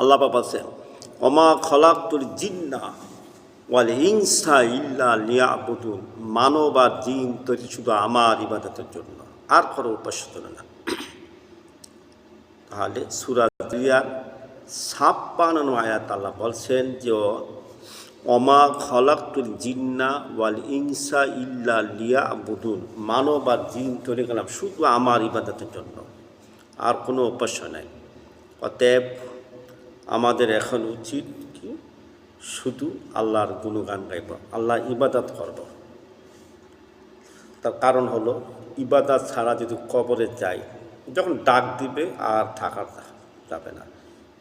আল্লাহ বলছেন অমা খলাকুল জিন্না ওয়াল হিংসা ইল্লা লিয়া লিয়াবুদুন মানব আর জিন তৈরি শুধু আমার ইবাদতের জন্য, আর কোনো তোলে না। তাহলে সুরাজিয়ার ছাপ্পান্ন আয়াত আল্লাহ বলছেন যে অমা খলাকুল জিন্না ওয়াল ইংসা ইল্লা লিয়া বুদুন মানব আর জিন তৈরি করলাম শুধু আমার ইবাদতের জন্য, আর কোনো উপাস্য নাই। অতএব আমাদের এখন উচিত কি? শুধু আল্লাহর গুণগান গাইব, আল্লাহ ইবাদত করব। তার কারণ হলো, ইবাদত ছাড়া যদি কবরে যাই, যখন ডাক দিবে আর থাকা যাবে না।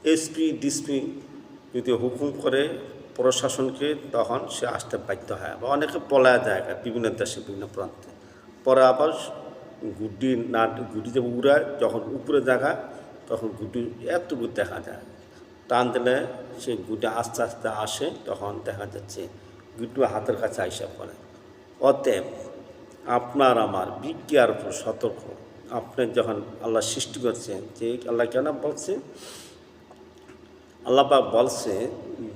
এসপি ডিসপি যদি হুকুম করে প্রশাসনকে, তখন সে আসতে বাধ্য হয়। বা অনেকে পলায় যায় বিভিন্ন দেশে, বিভিন্ন প্রান্তে। পরে আবার গুড্ডি না, গুড্ডি যে উড়ায়, যখন উপরে জায়গা তখন গুড্ডি এতটুকু দেখা যায়। টান দিলে সে গুটি আস্তে আস্তে আসে, তখন দেখা যাচ্ছে গুটু হাতের কাছে আইসা পড়ে। অতএব আপনার আমার বিজ্ঞার উপর সতর্ক। আপনি যখন আল্লাহ সৃষ্টি করছেন, যে আল্লাহ কেন বলছে? আল্লাপাক বলছে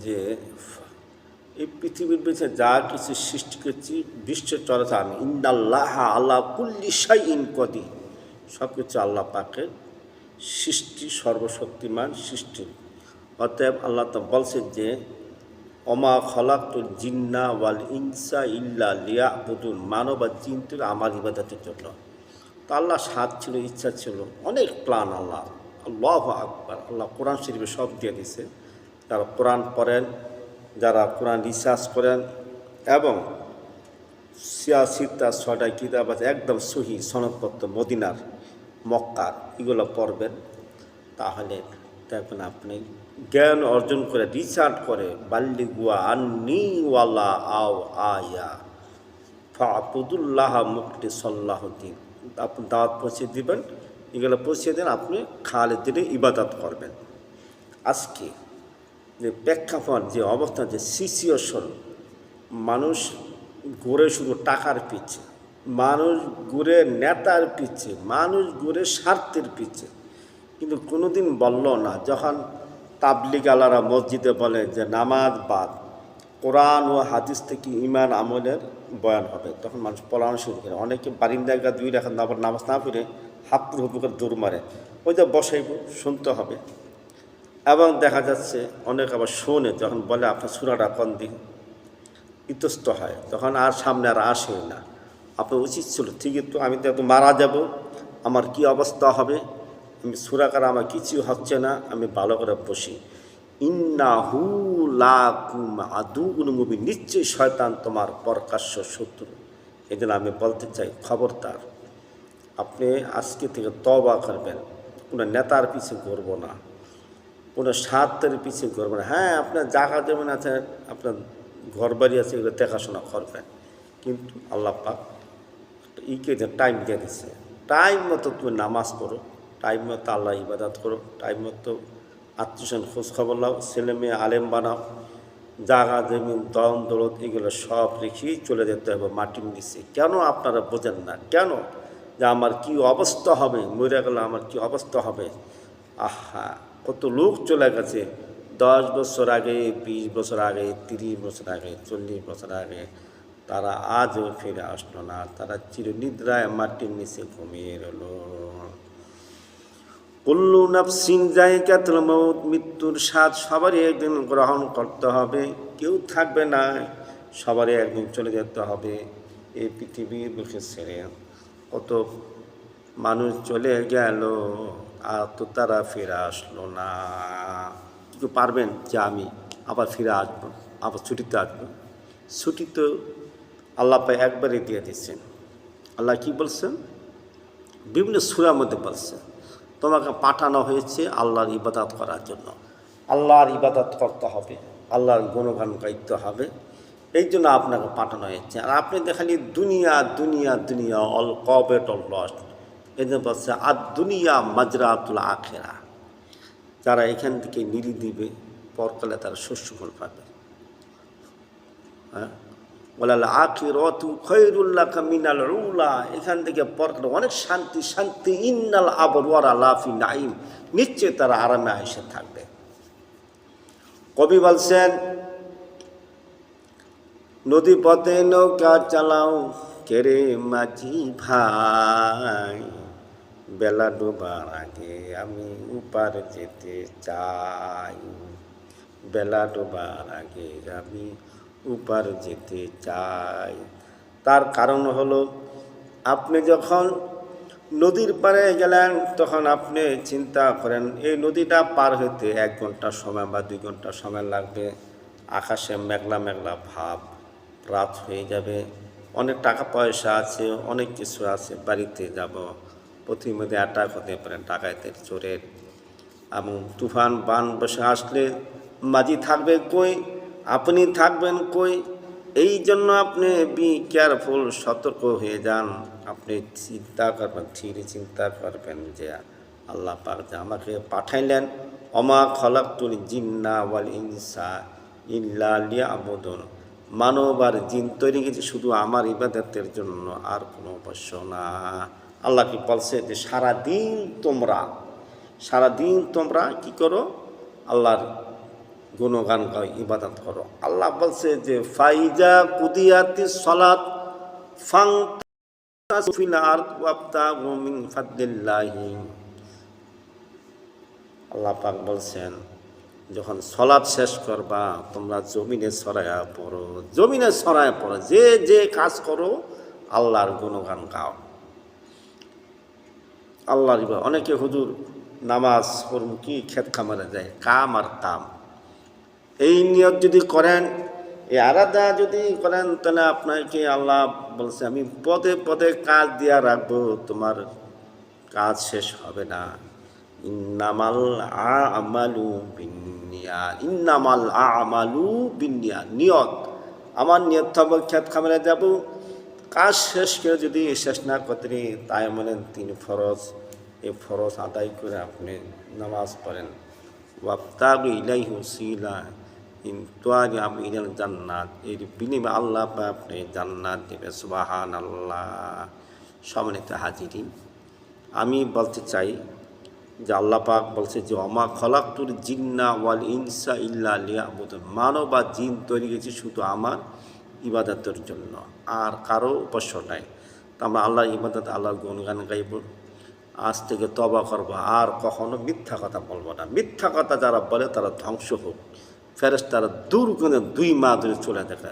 যে, এই পৃথিবীর পিছনে যা কিছু সৃষ্টি করছি বিশ্ব চলছে আমি ইন্দাল্লাহ আল্লাহ কুল্লি সাই ইন কদি সব কিছু আল্লাহ সৃষ্টি সর্বশক্তিমান সৃষ্টি। অতএব আল্লাহ তো বলছেন যে, অমা খলাকুল জিন্না ওয়াল ইনসা ইল্লা লিয়া বুদুন মানব আর থেকে আমার ইবাদতের জন্য। তো আল্লাহ স্বাদ ছিল, ইচ্ছা ছিল, অনেক প্ল্যান আল্লাহ। আল্লাহ আকবার, আল্লাহ কোরআন শরীফে সব দিয়ে দিছে যারা কোরআন পড়েন, যারা কোরআন রিসার্চ করেন এবং সিয়াসিতা ছয়টা কিতাব আছে, একদম সহি সনদপত্র, মদিনার, মক্কার, এগুলো পড়বেন। তাহলে দেখবেন আপনি জ্ঞান অর্জন করে রিসার্চ করে বাল্লি গুয়া আন্নি ওয়ালা আও আয়া। ফাতুদুল্লাহ মুক্তি সল্লাহদ্দিন আপনি দাওয়াত পৌঁছে দিবেন, এগুলো পৌঁছে দেন, আপনি খালে দিনে ইবাদত করবেন। আজকে যে প্রেক্ষাপট, যে অবস্থা, যে সিচুয়েশন মানুষ ঘুরে শুধু টাকার পিছে, মানুষ ঘুরে নেতার পিছে, মানুষ ঘুরে স্বার্থের পিছে, কিন্তু কোনোদিন বলল না, যখন তাবলিগ আলারা মসজিদে বলে যে নামাজ বাদ। কোরআন ও হাদিস থেকে ইমান আমলের বয়ান হবে। তখন মানুষ পড়ানো শুরু করে। অনেকে বারিন্দায় গা দুই রাখা আবার নামাজ না পড়ে হাপ্পুর হুপু করে দৌড় মারে। ওই যে বসাইব শুনতে হবে। এবং দেখা যাচ্ছে অনেক আবার শোনে, যখন বলে আপনার সুরাটা কন দিন? ইতস্ত হয়। তখন আর সামনে আর আসে না। আপনার উচিত ছিল, ঠিকই তো, আমি তো মারা যাব। আমার কি অবস্থা হবে? আমি সুরাকার আমার কিছু হচ্ছে না, আমি ভালো করে বসি। ইন্না হু লাকুম আদু মুবি নিশ্চয়ই শয়তান তোমার প্রকাশ্য শত্রু। জন্য আমি বলতে চাই, খবরদার, আপনি আজকে থেকে তবা করবেন। কোনো নেতার পিছে ঘুরবো না, কোনো স্বার্থের পিছিয়ে না। হ্যাঁ আপনার জায়গা যেমন আছে, আপনার ঘর বাড়ি আছে, এগুলো দেখাশোনা করবেন। কিন্তু আল্লাহ পাক ইকে টাইম দিয়ে দিচ্ছে টাইম মতো তুমি নামাজ পড়ো। টাইম মতো আল্লাহ ইবাদত করো টাইম মতো আত্মীয় খোঁজ খবর লাও ছেলে মেয়ে আলেম বানাও জাগা জমিন দম দৌলত, এগুলো সব রেখেই চলে যেতে হবে মাটির নিচে। কেন আপনারা বোঝেন না? কেন? যে আমার কি অবস্থা হবে? মরে গেলে আমার কি অবস্থা হবে? আহা, কত লোক চলে গেছে। দশ বছর আগে, বিশ বছর আগে, তিরিশ বছর আগে, চল্লিশ বছর আগে, তারা আজও ফিরে আসলো না। তারা চিরনিদ্রায় মাটির নিচে ঘুমিয়ে রইল। কুল্লু নাফসিন জায়গাতুল মৌত মৃত্যুর স্বাদ সবারই একদিন গ্রহণ করতে হবে। কেউ থাকবে না, সবারই একদিন চলে যেতে হবে। এই পৃথিবীর বুকে ছেড়ে। কত মানুষ চলে গেল, আর তো তারা ফিরে আসলো না। কিছু পারবেন? যে আমি আবার ফিরে আসব, আবার ছুটিতে আসব। ছুটি তো আল্লাহ পায় একবারে দিয়ে দিচ্ছেন আল্লাহ কি বলছেন? বিভিন্ন সুরার মধ্যে বলছেন। তোমাকে পাঠানো হয়েছে আল্লাহর ইবাদাত করার জন্য। আল্লাহর ইবাদত করতে হবে, আল্লাহর গুণগান গাইতে হবে। এই জন্য আপনাকে পাঠানো হয়েছে। আর আপনি দেখালি দুনিয়া দুনিয়া দুনিয়া, অল কবেট অল লস্ট এই জন্য বলছে আর দুনিয়া মাজরাতুল আখেরা। যারা এখান থেকে নিরি দিবে, পরকালে তারা শস্য ফল পাবে। হ্যাঁ? বলাল আখিরতু খৈরুল্লাহ মিনাল উলা। এখান থেকে পরকালে অনেক শান্তি শান্তি, ইন্নাল আবরওয়ারা লাফি নাইম নিশ্চয় তারা আরামে এসে থাকবে। কবি বলছেন, নদী পথে নৌকা চালাও, কেরে মাঝি ভাই। বেলা ডোবার আগে আমি উপার যেতে চাই। বেলা ডোবার আগে আমি উপার যেতে চাই। তার কারণ হলো, আপনি যখন নদীর পাড়ে গেলেন, তখন আপনি চিন্তা করেন, এই নদীটা পার হইতে এক ঘণ্টা সময় বা দুই ঘণ্টা সময় লাগবে। আকাশে মেঘলা মেঘলা ভাব, রাত হয়ে যাবে। অনেক টাকা পয়সা আছে, অনেক কিছু আছে, বাড়িতে যাব। প্রতিমধ্যে অ্যাটাক হতে পারে ডাকাতের চোরের এবং তুফান বান বসে আসলে মাঝি থাকবে কই? আপনি থাকবেন কই? এই জন্য আপনি বি কেয়ারফুল, সতর্ক হয়ে যান। আপনি চিন্তা করবেন ধীরে চিন্তা করবেন যে আল্লাহ পাক যে আমাকে পাঠাইলেন অমা খলাকুল জিন্না ওয়াল ইনসা ইল্লা লিয়াবুদুন। মানব আর জিন তৈরি গেছে শুধু আমার ইবাদতের জন্য, আর কোনো অবশ্য না। আল্লাহ কি বলছে যে সারাদিন তোমরা সারাদিন তোমরা কি করো? আল্লাহর গুণগান ইবাদত করো। আল্লাহ বলছে যে, ফাইজা কুদিয়াতি সলাত ফাং আল্লাহ পাক বলছেন, যখন সলাদ শেষ করবা, তোমরা জমিনে সরায়া পড়ো। জমিনে সরায়া পড়ো, যে যে কাজ করো, আল্লাহর গুণগান গাও। আল্লাহর অনেকে হুজুর নামাজ পড়ুন, কি ক্ষেত খামারে যায়? কাম আর কাম এই নিয়ত যদি করেন, এই আলাদা যদি করেন, তাহলে আপনাকে আল্লাহ বলছে, আমি পদে পদে কাজ দিয়া রাখব, তোমার কাজ শেষ হবে না। ইন্নামাল আমালু বিনিয়া ইন্নামাল আমালু বিনিয়া নিয়ত, আমার নিয়ত ক্ষেত খামারে যাব। কাজ শেষ করে যদি শেষ না করতে তাই মানে তিন ফরজ, এই ফরজ আদায় করে আপনি নামাজ পড়েন। ওয়াক্তাবু ইলাই উসিলা ইলাল জান্নাত। এর বিনিময়ে আল্লাহ আপনি জান্নাত দেবে সুবাহান আল্লাহ সম্মানিত হাজিরিন, আমি বলতে চাই যে আল্লাহ পাক বলছে যে অমা খলাক্তুর জিন্না ওয়াল ইনসা ইল্লা লিয়াবুদুন। মানব বা জিন তৈরি গেছে শুধু আমার ইবাদতের জন্য, আর কারও উপাস্য নাই। তো আমরা আল্লাহর ইবাদত, আল্লাহর গুণগান গাইব, আজ থেকে তবা করব, আর কখনো মিথ্যা কথা বলব না। মিথ্যা কথা যারা বলে তারা ধ্বংস হোক। ফেরেস তারা দূর করে দুই মা ধরে চলে দেখা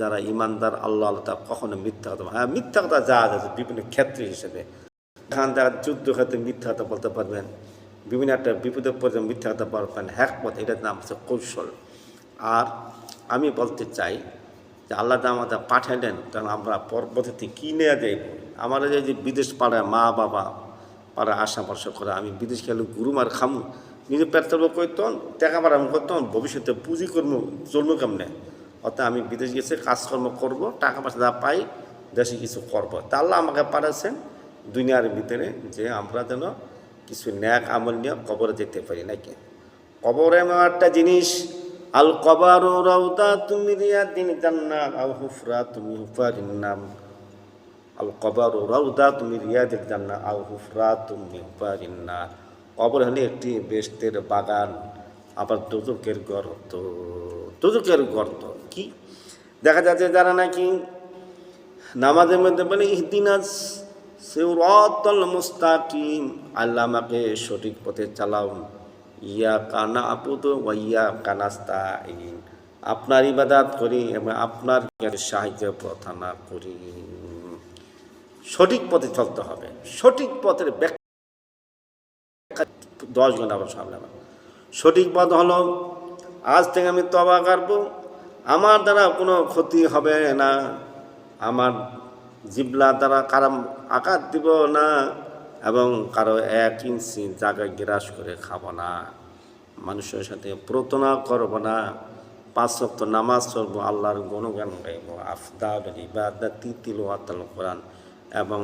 যারা ইমানদার, আল্লাহ আল্লাহ তারা কখনো মিথ্যা কথা হ্যাঁ মিথ্যা কথা যা আছে বিভিন্ন ক্ষেত্রে হিসেবে। এখান থেকে যুদ্ধ ক্ষেত্রে মিথ্যা কথা বলতে পারবেন, বিভিন্ন একটা বিপদে পর্যন্ত মিথ্যা কথা পারবেন হ্যাক পথ এটার নাম হচ্ছে কৌশল। আর আমি বলতে চাই যে আল্লাহ আমাদের পাঠাইলেন তখন আমরা পরবর্তীতে কী নেওয়া যাইব। এই যে বিদেশ পাড়ায় মা বাবা পাড়ায় আশা ভরসা করে আমি বিদেশ খেলে গুরুমার খামু। নিজে পেট চলবো করতাম, টাকা পাড়া আমি করতাম, ভবিষ্যতে পুঁজি কর্ম চলবো কেমনে? অর্থাৎ আমি বিদেশ গেছে, কাজকর্ম করব, টাকা পয়সা যা পাই, দেশে কিছু করব। তা আল্লাহ আমাকে পাঠাচ্ছেন দুনিয়ার ভিতরে যে আমরা যেন কিছু ন্যাক আমল নিয়ে কবরে যেতে পারি, নাকি? কবর এমন একটা জিনিস আল কবার রাউদা তুমি রিয়া দিন জান্নাত আল হুফরা তুমি হুফারিন নাম। আল কবর রাউদা তুমি রিয়াদিল জান্না আল হুফরা তুমি হুফারিন নার কবর হলে একটি বেস্তের বাগান, আবার দুদকের গর্ত। দুদকের গর্ত, কি? দেখা যাচ্ছে যারা নাকি নামাজের মধ্যে বলে ইহদিনাস সেউরতল মুস্তাকিম, আল্লাহ আমাকে সঠিক পথে চালাও। ইয়া কানা আপুদ ওয়াইয়া কানাস্তা আপনার ইবাদাত করি এবং আপনার সাহায্য প্রার্থনা করি। সঠিক পথে চলতে হবে। সঠিক পথের দশ ঘণ্টা আবার সামনে আবার। সঠিক পথ হলো, আজ থেকে আমি তবা কাটবো আমার দ্বারা কোনো ক্ষতি হবে না। আমার জিবলা দ্বারা কারাম আকার দিব না এবং কারও এক ইঞ্চি জায়গায় গ্রাস করে খাব না। মানুষের সাথে প্রতনা করব না। পাঁচ সপ্তাহ নামাজ চলবো আল্লাহর গুণগান গাইব আফদাল ইবাদাতি, তিলওয়াতাল কোরআন এবং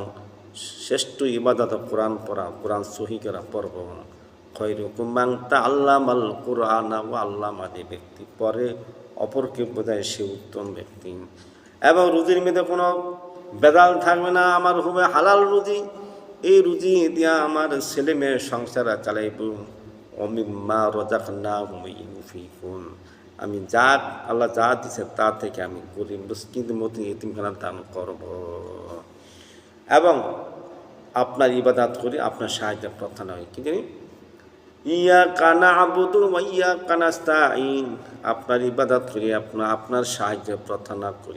শ্রেষ্ঠ ইবাদত কোরআন পড়া, কোরআন সহি করা পর্ব খৈরকুমাংতা আল্লামাল কোরআনা ও আল্লামাদি ব্যক্তি পরে অপরকে বোঝায় সে উত্তম ব্যক্তি। এবং রুজির মেয়েতে কোনো বেদাল থাকবে না, আমার হবে হালাল রুজি। এই রুজি দিয়া আমার ছেলে মেয়ের সংসার চালাইব। অমিম্মা রোজাক না আমি যা, আল্লাহ যা দিছে তা থেকে আমি করি কিন্তু মতো ইতিমখানা দান করব। এবং আপনার ইবাদাত করি, আপনার সাহায্য প্রার্থনা হয়। কি জানি? ইয়া কানা আবুদু ইয়া কানাস্তা আপনার ইবাদত করি আপনার আপনার সাহায্য প্রার্থনা করি।